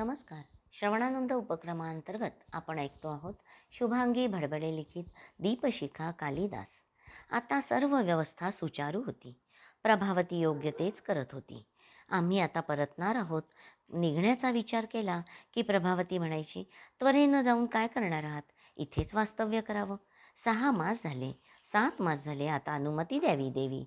नमस्कार. श्रवणानंद उपक्रमाअंतर्गत आपण ऐकतो आहोत शुभांगी भडबडे लिखित दीपशिखा कालिदास. आता सर्व व्यवस्था सुचारू होती. प्रभावती योग्य तेच करत होती. आम्ही आता परतणार आहोत. निघण्याचा विचार केला की प्रभावती म्हणायची त्वरेनं जाऊन काय करणार आहात? इथेच वास्तव्य करावं. सहा मास झाले. सात मास झाले. आता अनुमती द्यावी देवी.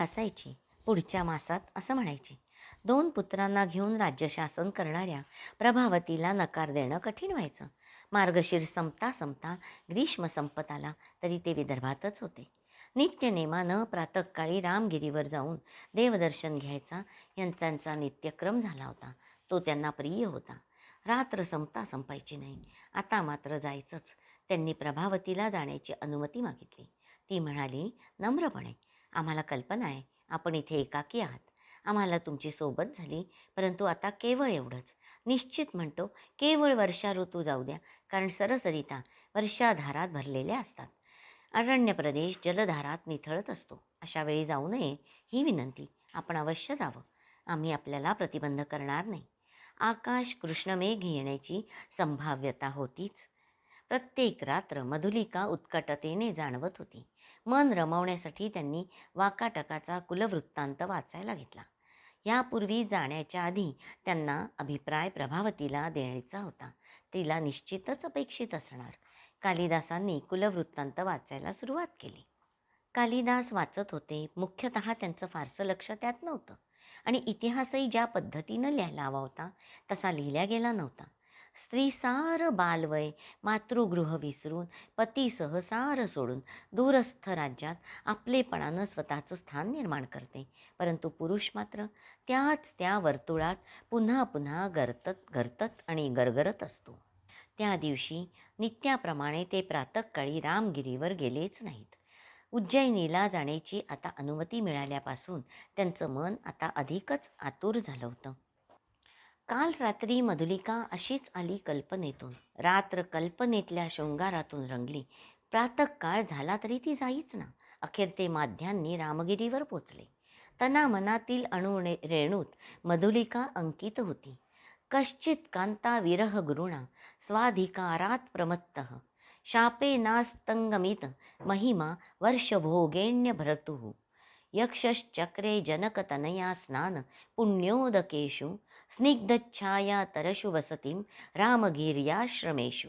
हसायची. पुढच्या मासात असं म्हणायचे. दोन पुत्रांना घेऊन राज्यशासन करणाऱ्या प्रभावतीला नकार देणं कठीण व्हायचं. मार्गशीर संपता संपता ग्रीष्म संपत आला तरी ते विदर्भातच होते. नित्यनेमानं प्रातःकाळी रामगिरीवर जाऊन देवदर्शन घ्यायचा यांचा नित्यक्रम झाला होता. तो त्यांना प्रिय होता. रात्र संपता संपायची नाही. आता मात्र जायचंच. त्यांनी प्रभावतीला जाण्याची अनुमती मागितली. ती म्हणाली नम्रपणे आम्हाला कल्पना आहे. आपण इथे एकाकी आहात. आम्हाला तुमची सोबत झाली. परंतु आता केवळ एवढंच. निश्चित म्हणतो केवळ वर्षा ऋतू जाऊ द्या. कारण सरसरिता वर्षाधारात भरलेल्या असतात. अरण्य प्रदेश जलधारात निथळत असतो. अशा वेळी जाऊ नये ही विनंती. आपण अवश्य जावं. आम्ही आपल्याला प्रतिबंध करणार नाही. आकाश कृष्णमेघ येण्याची संभाव्यता होतीच. प्रत्येक रात्र मधुलिका उत्कटतेने जाणवत होती. मन रमवण्यासाठी त्यांनी वाकाटकाचा कुलवृत्तांत वाचायला घेतला. यापूर्वी जाण्याच्या आधी त्यांना अभिप्राय प्रभावतीला देण्याचा होता. तिला निश्चितच अपेक्षित असणार. कालिदासांनी कुलवृत्तांत वाचायला सुरुवात केली. कालिदास वाचत होते मुख्यतः त्यांचं फारसं लक्ष त्यात नव्हतं. आणि इतिहासही ज्या पद्धतीनं लिहायला हवा होता तसा लिहिल्या गेला नव्हता. स्त्री सार बालवय मातृगृह विसरून पतीसह सार सोडून दूरस्थ राज्यात आपलेपणानं स्वतःचं स्थान निर्माण करते. परंतु पुरुष मात्र त्याच त्या वर्तुळात पुन्हा पुन्हा गरतत गरतत आणि गरगरत असतो. त्या दिवशी नित्याप्रमाणे ते प्रातःकाळी रामगिरीवर गेलेच नाहीत. उज्जैनीला जाण्याची आता अनुमती मिळाल्यापासून त्यांचं मन आता अधिकच आतुर झालं होतं. काल रात्री मधुलिका अशीच आली कल्पनेतून. रात्र कल्पनेतल्या शृंगारातून रंगली. प्रातःकाळ झाला तरी ती जाईच ना. अखेर ते माध्यांनी रामगिरीवर पोचले. तना मनातील अणु रेणूत मधुलिका अंकित होती. कश्चित कांता विरह गुरुणा स्वाधिकारात प्रमत्त. शापे नास्तंगमित महिमा वर्षभोगेण्य भरतु. यक्षश्चक्रे जनकतनया स्नान पुण्योदकेषु स्निग्धच्छाया तरशु वसतीं रामगिर्याश्रमेषु।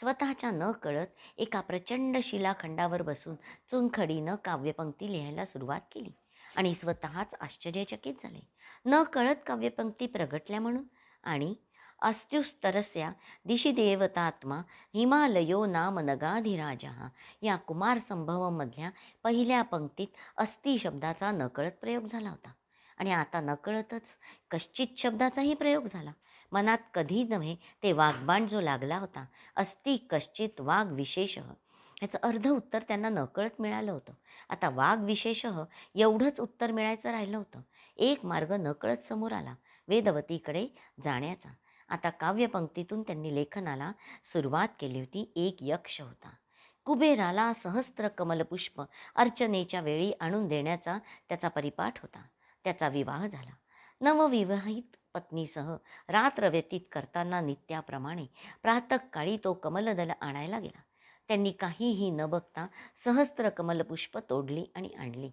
स्वतःच्या न कळत एका प्रचंड शिलाखंडावर बसून चुनखडीनं काव्यपंक्ती लिहायला सुरुवात केली आणि स्वतःच आश्चर्यचकित झाले. न कळत काव्यपंक्ती प्रगटल्या म्हणून आणि अस्त्युस्तरस्या दिशी देवतात्मा हिमालयो नाम नगाधिराजा या कुमार संभवमधल्या पहिल्या पंक्तीत अस्ति शब्दाचा नकळत प्रयोग झाला होता. आणि आता नकळतच कश्चित शब्दाचाही प्रयोग झाला. मनात कधी नव्हे ते वाघबाण जो लागला होता अस्ति कश्चित वाघ विशेष. ह्याचं अर्ध उत्तर त्यांना नकळत मिळालं होतं. आता वाघ विशेष एवढंच उत्तर मिळायचं राहिलं होतं. एक मार्ग नकळत समोर आला वेदवतीकडे जाण्याचा. आता काव्यपंक्तीतून त्यांनी लेखनाला सुरुवात केली होती एक यक्ष होता. कुबेराला सहस्त्र कमलपुष्प अर्चनेच्या वेळी आणून देण्याचा त्याचा परिपाठ होता. त्याचा विवाह झाला. नवविवाहित पत्नीसह रात्र व्यतीत करताना नित्याप्रमाणे प्रातःकाळी तो कमलदल आणायला गेला. त्यांनी काहीही न बघता सहस्त्र कमलपुष्प तोडली आणि आणली.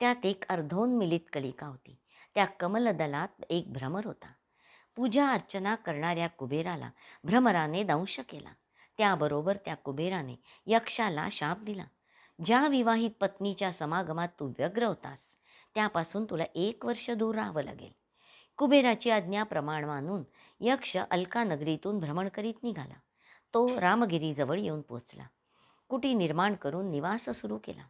त्यात एक अर्धोन्मिलित कलिका होती. त्या कमलदलात एक भ्रमर होता. पूजा अर्चना करणाऱ्या कुबेराला भ्रमराने दंश केला. त्याबरोबर त्या कुबेराने यक्षाला शाप दिला. ज्या विवाहित पत्नीच्या समागमात तू व्यग्र होतास त्यापासून तुला एक वर्ष दूर राहावं लागेल. कुबेराची आज्ञा प्रमाण मानून यक्ष अलका नगरीतून भ्रमण करीत निघाला. तो रामगिरीजवळ येऊन पोचला. कुटी निर्माण करून निवास सुरू केला.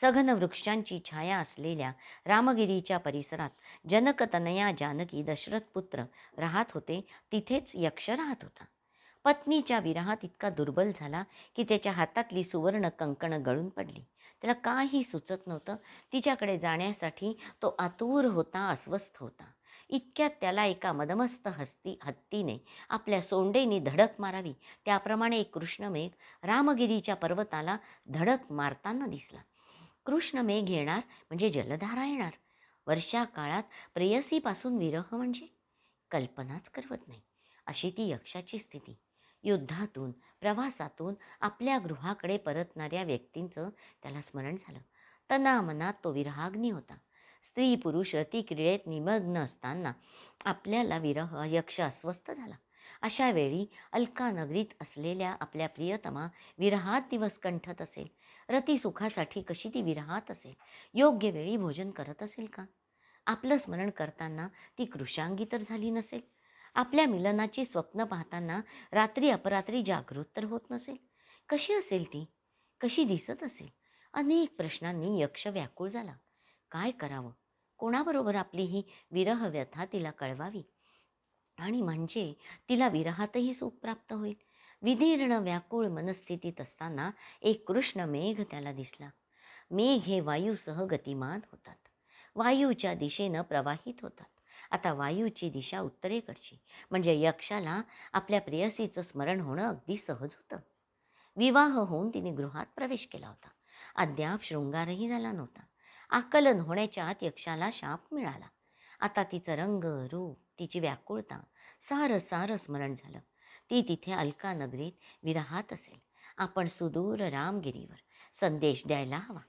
सघन वृक्षांची छाया असलेल्या रामगिरीच्या परिसरात जनकतनया जानकी दशरथपुत्र राहत होते तिथेच यक्ष राहत होता. पत्नीच्या विराहात इतका दुर्बल झाला की त्याच्या हातातली सुवर्ण कंकणं गळून पडली. त्याला काही सुचत नव्हतं. तिच्याकडे जाण्यासाठी तो आतुर होता अस्वस्थ होता. इतक्यात त्याला एका मदमस्त हस्ती हत्तीने आपल्या सोंडेनी धडक मारावी. त्याप्रमाणे एक कृष्णमेघ रामगिरीच्या पर्वताला धडक मारताना दिसला. कृष्णमेघ येणार म्हणजे जलधारा येणार. वर्षा काळात प्रेयसीपासून विरह म्हणजे कल्पनाच करवत नाही. अशी ती यक्षाची स्थिती. युद्धातून प्रवासातून आपल्या गृहाकडे परतणाऱ्या व्यक्तींचं त्याला स्मरण झालं. तनामनात तो विरहाग्नी होता. स्त्री पुरुष रतिक्रीडेत निमग्न असताना आपल्याला विरह यक्ष अस्वस्थ झाला. अशा वेळी अलका नगरीत असलेल्या आपल्या प्रियतमा विरहात दिवस कंठत असेल. रती सुखासाठी कशी ती विरहात असेल? योग्य वेळी भोजन करत असेल का? आपलं स्मरण करताना ती कृषांगी तर झाली नसेल. आपल्या मिलनाची स्वप्न पाहताना रात्री अपरात्री जागृत तर होत नसेल. कशी असेल ती? कशी दिसत असेल? अनेक प्रश्नांनी यक्ष व्याकुळ झाला. काय करावं? कोणाबरोबर आपली ही विरह व्यथा तिला कळवावी? आणि म्हणजे तिला विरहातही सुख प्राप्त होईल. विदीर्ण व्याकुळ मनस्थितीत असताना एक कृष्ण मेघ त्याला दिसला. मेघ हे वायूसह गतिमान होतात. वायूच्या दिशेनं प्रवाहित होतात. आता वायूची दिशा उत्तरेकडची. म्हणजे यक्षाला आपल्या प्रेयसीचं स्मरण होणं अगदी सहज होतं. विवाह होऊन तिने गृहात प्रवेश केला होता. अद्याप शृंगारही झाला नव्हता. आकलन होण्याच्या आत यक्षाला शाप मिळाला. आता तिचं रंग रूप तिची व्याकुळता सारं सारं स्मरण झालं. ती तिथे अलका नगरीत विराहात असेल. आपण सुदूर रामगिरीवर संदेश द्यायला हवा.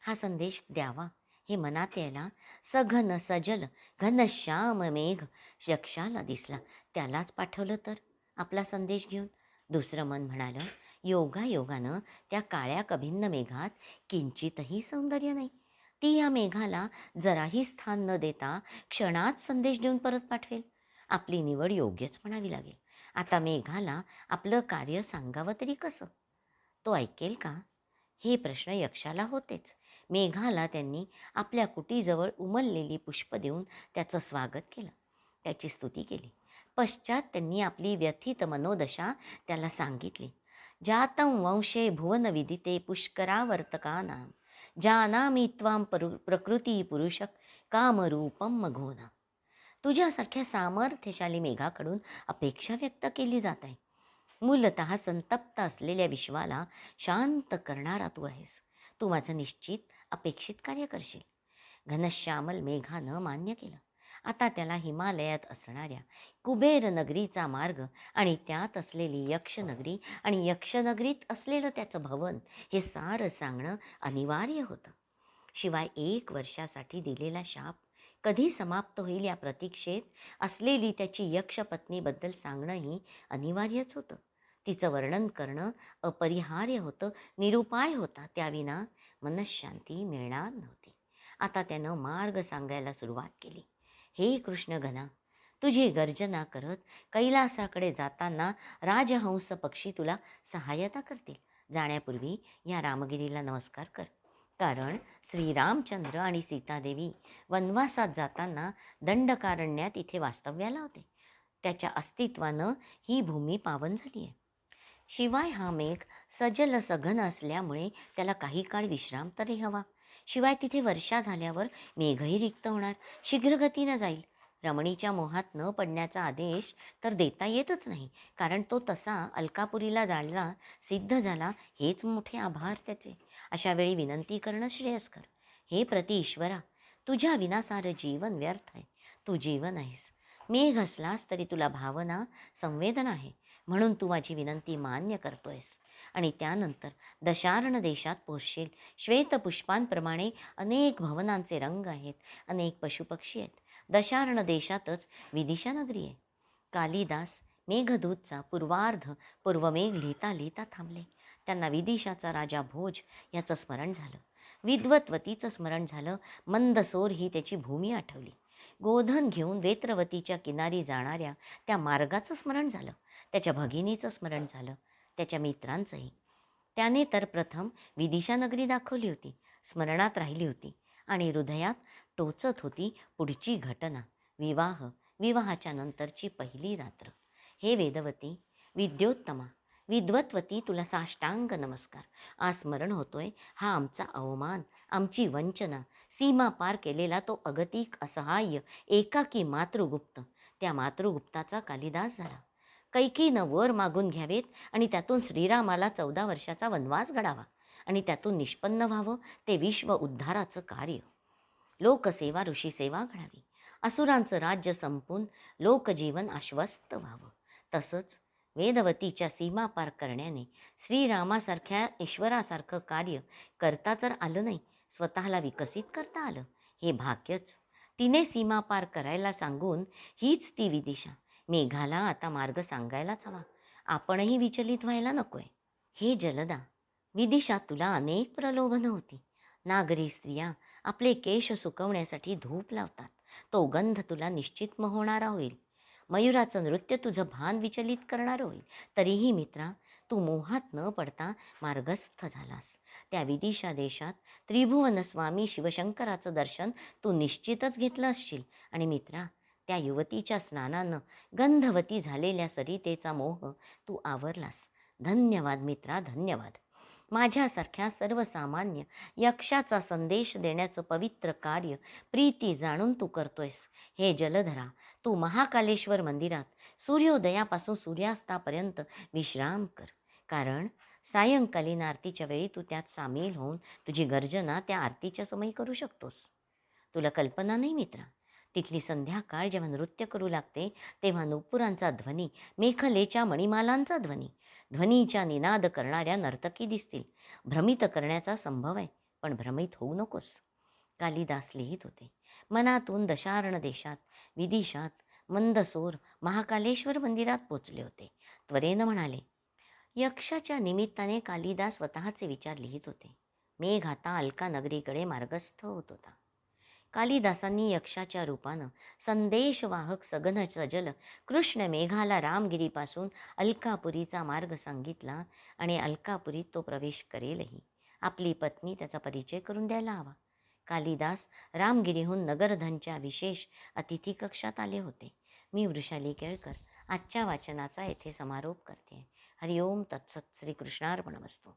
हा संदेश द्यावा. हे मनात यायला सघन सजल घनश्याम मेघ यक्षाला दिसला. त्यालाच पाठवलं तर? आपला संदेश घेऊन? दुसरं मन म्हणालं योगायोगानं त्या काळ्या कभिन्न मेघात किंचितही सौंदर्य नाही. ती या मेघाला जराही स्थान न देता क्षणात संदेश देऊन परत पाठवेल. आपली निवड योग्यच म्हणावी लागेल. आता मेघाला आपलं कार्य सांगावं तरी कसं? तो ऐकेल का? हे प्रश्न यक्षाला होतेच. मेघाला त्यांनी आपल्या कुटीजवळ उमललेली पुष्प देऊन त्याचं स्वागत केलं. त्याची स्तुती केली. पश्चात त्यांनी आपली व्यथित मनोदशा त्याला सांगितली. जातं वंशे भुवनविदिते पुष्करावर्तकानां जानामी त्वां परु प्रकृती पुरुषक कामरूपम मघोना. तुझ्यासारख्या सामर्थ्यशाली मेघाकडून अपेक्षा व्यक्त केली जात आहे मूलत संतप्त असलेल्या विश्वाला शांत करणारा तू आहेस. तू माझं निश्चित अपेक्षित कार्य करशील. घनश्यामल मेघानं मान्य केलं. आता त्याला हिमालयात असणाऱ्या कुबेर नगरीचा मार्ग आणि त्यात असलेली यक्षनगरी आणि यक्षनगरीत असलेलं त्याचं भवन हे सारं सांगणं अनिवार्य होतं. शिवाय एक वर्षासाठी दिलेला शाप कधी समाप्त होईल या प्रतीक्षेत असलेली त्याची यक्षपत्नीबद्दल सांगणंही अनिवार्यच होतं. तिचं वर्णन करणं अपरिहार्य होतं निरुपाय होता त्याविना मनशांती मिळणार नव्हती. आता त्यानं मार्ग सांगायला सुरुवात केली. हे कृष्ण घना तुझी गर्जना करत कैलासाकडे जाताना राजहंस पक्षी तुला सहाय्यता करतील. जाण्यापूर्वी या रामगिरीला नमस्कार कर. कारण श्रीरामचंद्र आणि सीतादेवी वनवासात जाताना दंडकारण्यात इथे वास्तव्याला होते. त्याच्या अस्तित्वानं ही भूमी पावन झाली आहे शिवाय हा मेघ सजल सघन असल्यामुळे त्याला काही काळ विश्राम तरी हवा. शिवाय तिथे वर्षा झाल्यावर मेघही रिक्त होणार. शीघ्रगतीनं जाईल. रमणीच्या मोहात न पडण्याचा आदेश तर देता येतच नाही. कारण तो तसा अलकापुरीला जाळला सिद्ध झाला हेच मोठे आभार त्याचे. अशा वेळी विनंती करणं श्रेयस्कर. हे प्रति ईश्वरा तुझ्या विनासारं जीवन व्यर्थ आहे. तू जीवन आहेस. मेघ असलास तरी तुला भावना संवेदना आहे. म्हणून तू माझी विनंती मान्य करतोयस. आणि त्यानंतर दशार्ण देशात पोहोचशील. श्वेतपुष्पांप्रमाणे अनेक भवनांचे रंग आहेत. अनेक पशुपक्षी आहेत. दशार्ण देशातच विदिशा नगरी आहे. कालिदास मेघदूतचा पूर्वार्ध पूर्वमेघ लिहिता लिहिता थांबले. त्यांना विदिशाचा राजा भोज याचं स्मरण झालं. विद्वत्वतीचं स्मरण झालं. मंदसोर ही त्याची भूमी आठवली. गोधन घेऊन वेत्रवतीच्या किनारी जाणाऱ्या त्या मार्गाचं स्मरण झालं. त्याच्या भगिनीचं स्मरण झालं त्याच्या मित्रांचंही. त्याने तर प्रथम विदिशा नगरी दाखवली होती स्मरणात राहिली होती आणि हृदयात टोचत होती पुढची घटना विवाह विवाहाच्या नंतरची पहिली रात्र. हे वेदवती विद्योत्तमा विद्वत्वती तुला साष्टांग नमस्कार. आज स्मरण होतोय हा आमचा अवमान आमची वंचना सीमा पार केलेला तो अगतिक असहाय्य एकाकी मातृगुप्त. त्या मातृगुप्ताचा कालिदास झाला. कैकीनं वर मागून घ्यावेत आणि त्यातून श्रीरामाला चौदा वर्षाचा वनवास घडावा आणि त्यातून निष्पन्न व्हावं ते विश्व उद्धाराचं कार्य. लोकसेवा ऋषीसेवा घडावी. असुरांचं राज्य संपून लोकजीवन आश्वस्त व्हावं. तसंच वेदवतीच्या सीमा पार करण्याने श्रीरामासारख्या ईश्वरासारखं कार्य करता तर आलं नाही स्वतःला विकसित करता आलं हे भाग्यच. तिने सीमा पार करायला सांगून हीच ती विदिशा. मेघाला आता मार्ग सांगायलाच हवा. आपणही विचलित व्हायला नकोय. हे जलदा विदिशा तुला अनेक प्रलोभनं होती. नागरी स्त्रिया आपले केश सुकवण्यासाठी धूप लावतात. तो गंध तुला निश्चित होणारा होईल. मयुराचं नृत्य तुझं भान विचलित करणारं होईल. तरीही मित्रा तू मोहात न पडता मार्गस्थ झालास. त्या विदिशा देशात त्रिभुवन स्वामी शिवशंकराचं दर्शन तू निश्चितच घेतलं असशील. आणि मित्रा त्या युवतीच्या स्नानानं गंधवती झालेल्या सरितेचा मोह तू आवरलास. धन्यवाद मित्रा धन्यवाद. माझ्यासारख्या सर्वसामान्य यक्षाचा संदेश देण्याचं पवित्र कार्य प्रीती जाणून तू करतोयस. हे जलधरा तू महाकालेश्वर मंदिरात सूर्योदयापासून सूर्यास्तापर्यंत विश्राम कर. कारण सायंकालीन आरतीच्या वेळी तू त्यात सामील होऊन तुझी गर्जना त्या आरतीच्या समयी करू शकतोस. तुला कल्पना नाही मित्रा? तिथली संध्याकाळ जेव्हा नृत्य करू लागते तेव्हा नुपुरांचा ध्वनी मेखलेच्या मणिमालांचा ध्वनी. ध्वनीच्या निनाद करणाऱ्या नर्तकी दिसतील. भ्रमित करण्याचा संभव आहे पण भ्रमित होऊ नकोस. कालिदास लिहित होते मनातून दशार्ण देशात विदिशात मंदसोर महाकालेश्वर मंदिरात पोचले होते. त्वरेनं म्हणाले यक्षाच्या निमित्ताने कालिदास स्वतःचे विचार लिहित होते. मेघ आता अलका नगरीकडे मार्गस्थ होत होता. कालिदासांनी यक्षाच्या रूपानं संदेशवाहक सगन सजल कृष्ण मेघाला रामगिरीपासून अलकापुरीचा मार्ग सांगितला आणि अलकापुरीत तो प्रवेश करेलही. आपली पत्नी त्याचा परिचय करून द्यायला हवा. कालिदास रामगिरीहून नगरधनच्या विशेष अतिथी कक्षात आले होते. मी वृषाली केळकर आजच्या वाचनाचा येथे समारोप करते. हरिओम तत्सत श्रीकृष्णार्पणमस्तू.